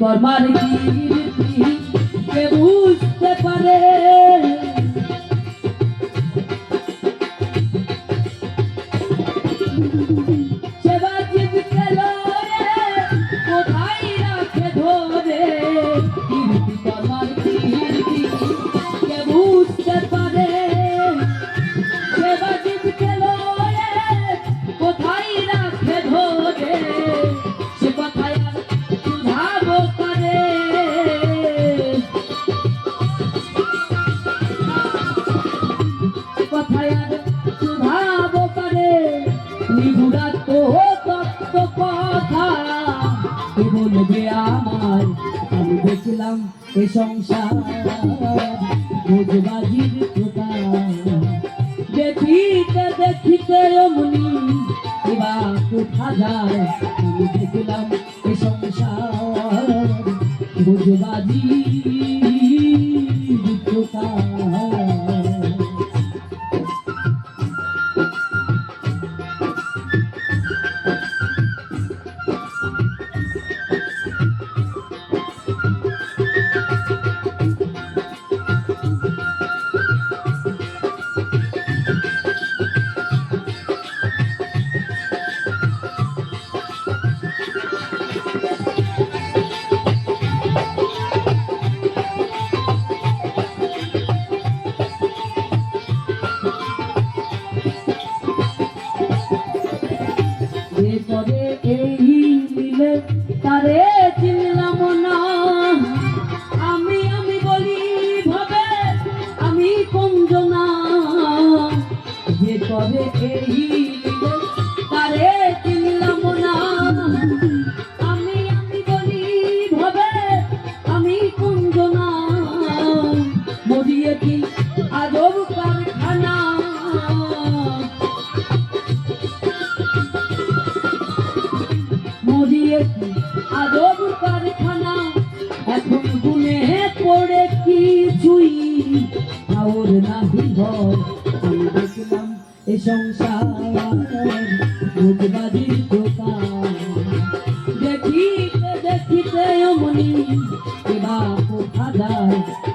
কর্মার কে বুঝতে পারে? নিগুড়া তো আমার, আমি দেখলাম দেখিতে দেখিতে অমনি এবা কোথা যায়? আমি দেখলাম এ সংসার। ভোজবাজির কথা খাওর নাহি ভয় আমি দেখলাম এ সংসার রোজবাজির দোকান দেখিতে দেখিতে অমনি এবার কোথা যায়?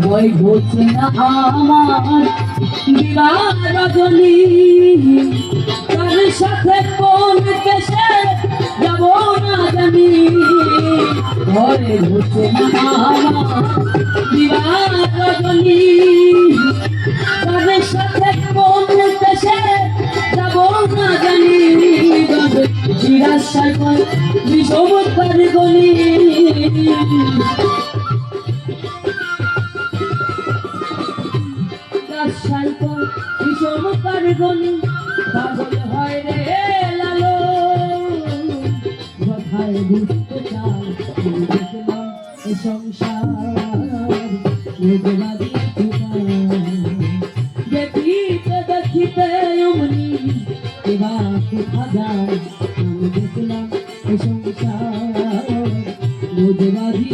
ভয় হচ্ছে না আমার বিবাহ তার সাথে কোন দেশে যাব না জানি। ভয় হচ্ছে না আমার বিবাহ জিজ্ঞাসা কর বিষম তার গণী রাজশাহী পর ভীষণ কারগনি পাগল হয় রে লালো। কথায় বুঝতে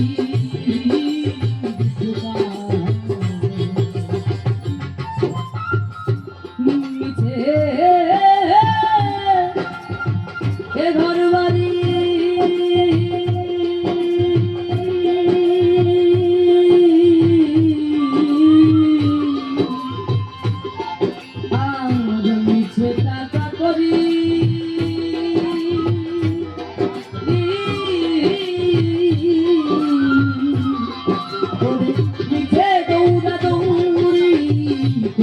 你。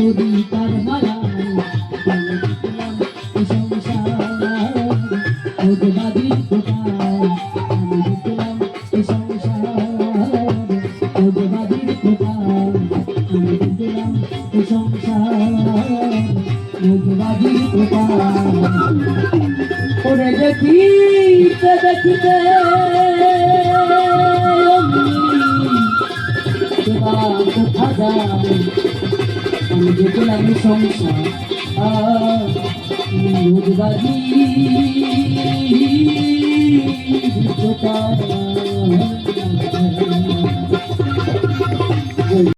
সংসার খোঁজবাজির দোকান ওরে দেখিতে। দেখিতে কোথা যায়? আমি দেখলাম সংসার। রোজবাজি দোকান